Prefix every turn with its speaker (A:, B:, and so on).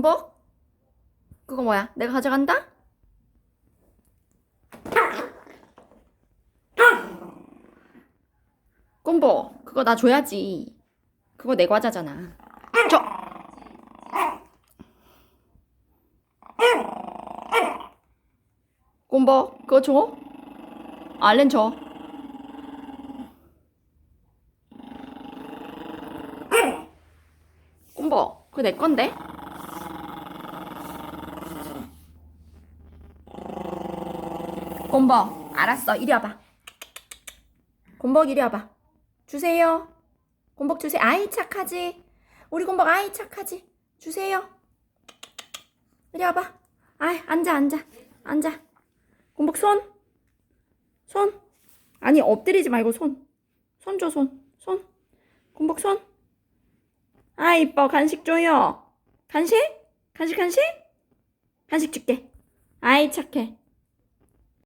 A: 꼼복? 그거 뭐야? 내가 가져간다? 꼼복, 그거 나 줘야지. 그거 내 과자잖아. 줘! 꼼복, 그거 줘? 얼른 줘. 꼼복, 그거 내 건데? 곰벅, 알았어. 이리 와봐. 곰벅 이리 와봐. 주세요. 곰벅 주세요. 아이 착하지. 우리 곰벅 아이 착하지. 주세요. 이리 와봐. 아이 앉아 앉아 앉아. 곰벅 손. 손. 아니 엎드리지 말고 손. 손 줘 손. 손. 곰벅 손. 아 이뻐 간식 줘요. 간식? 간식 간식? 간식 줄게. 아이 착해.